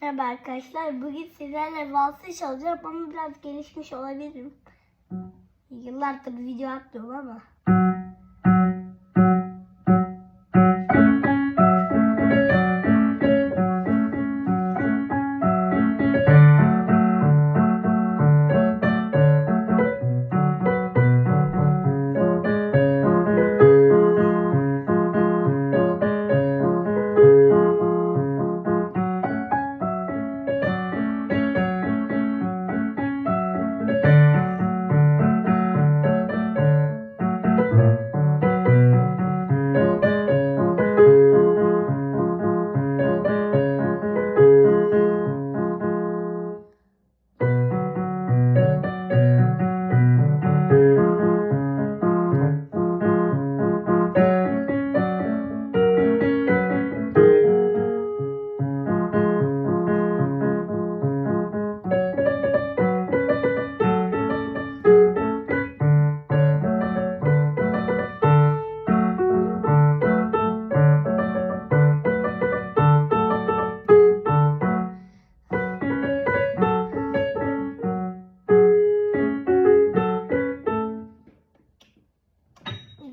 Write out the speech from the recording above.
Merhaba arkadaşlar. Bugün sizlerle valsı çalacağım ama biraz gelişmiş olabilirim. Yıllardır video atmıyorum ama.